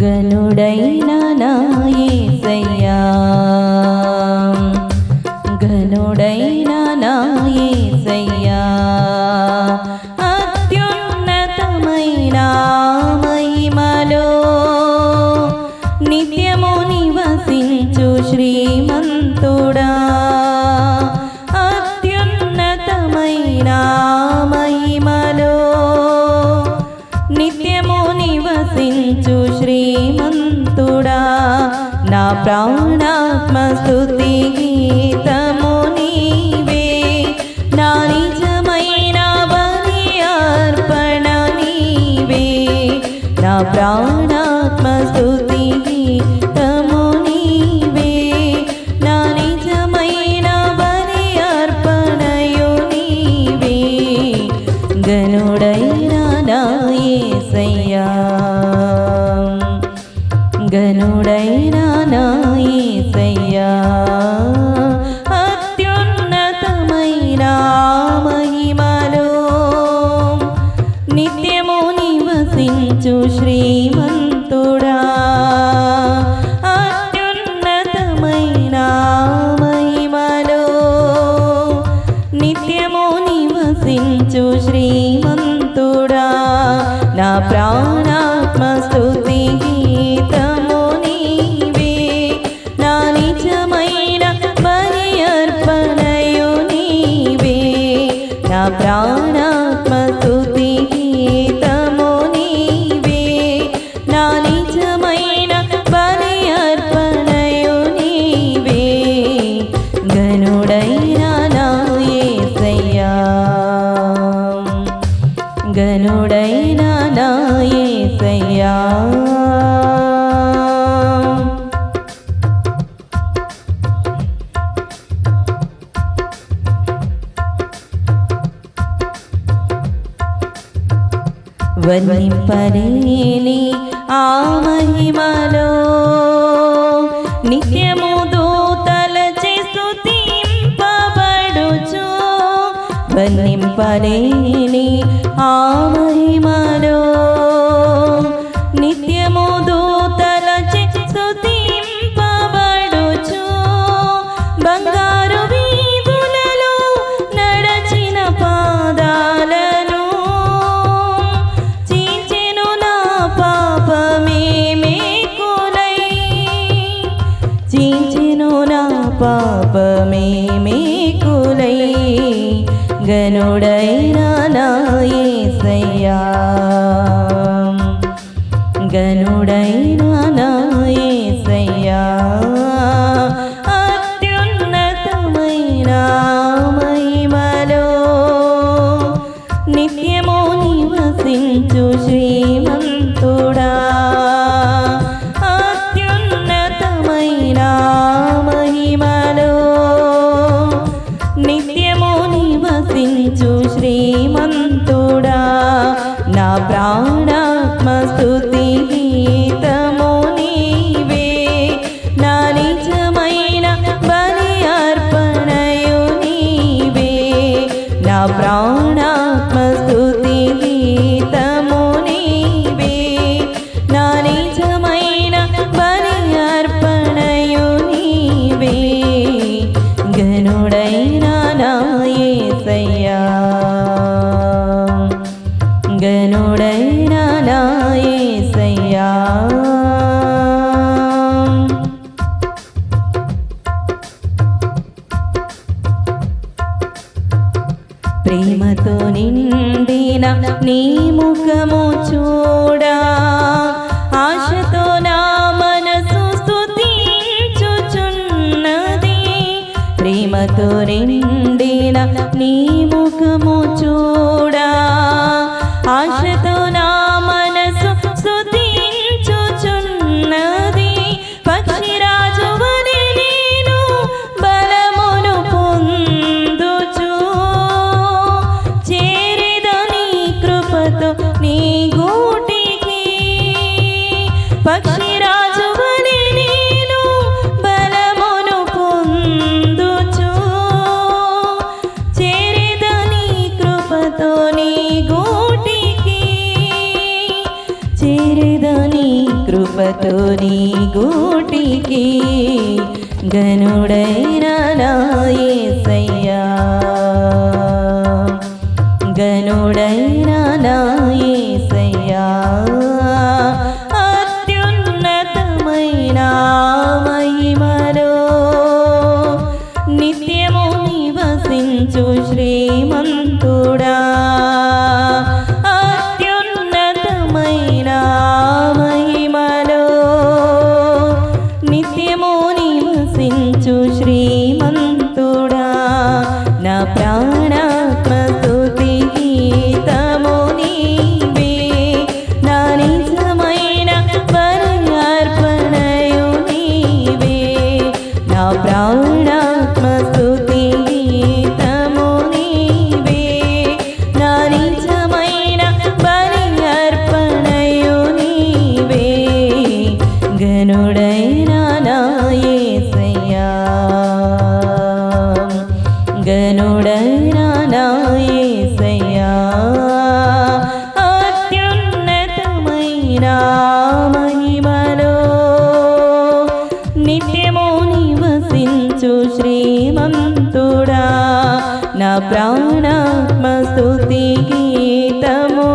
గనుడైన నాయసయ్యా గనుడైన నాయసయ్యా అత్యున్నతమైన మహిమలో నిత్యము నివసించు శ్రీమంతుడా. నా ప్రాణాత్మ స్తుతి గీతము నీవే. నా నిజమైన బలి అర్పణ నీవే. నా ప్రాణాత్మ గీతము నీవే. నా నిజమైన బలి అర్పణయు నీవే. గనుడైన నా యేసయ్యా. అంగనుడైనా నాయసయ్యా అత్యున్నతమైన మహిమలో నిత్యము నివసించు శ్రీమంతుడా. అత్యున్నతమైన మహిమలో నిత్యము నివసించు శ్రీమంతుడా. నా ప్రాణాత్మస్తు నా ధ్వనింపరేని ఆ మహిమలో నిత్యము దూతల స్తుతింపబడుచు ధ్వనింపరేని ఆ మహిమలో నివసించు శ్రీమంతుడా. అత్యున్నతమైన మహిమలో నిత్యము నివసించు శ్రీమంతుడా. నా ప్రాణాత్మ స్తుతి గీతము నీవే. నా నిజమైన బలి అర్పణయు నీవే. నా ప్రాణాత్మ గనుడైన గనుడైన నా ప్రేమతో నిండిన నీ ముఖము చూడా. ప్రేమతో నిండిన నీ ముఖము చూడా. ఆశతో నా మనసు స్థుతించుచున్నది పక్షిరాజు నేను బలమును పొందుచు. చేరిదని కృపతో నీ గూటికి. పక్షి చేరదని కృపతో నీ గూటికి? గనుడైన నాయసయ్యా గనుడైన man నిత్యము నివసించు శ్రీమంతుడా. నా ప్రాణాత్మ స్తుతి గీతము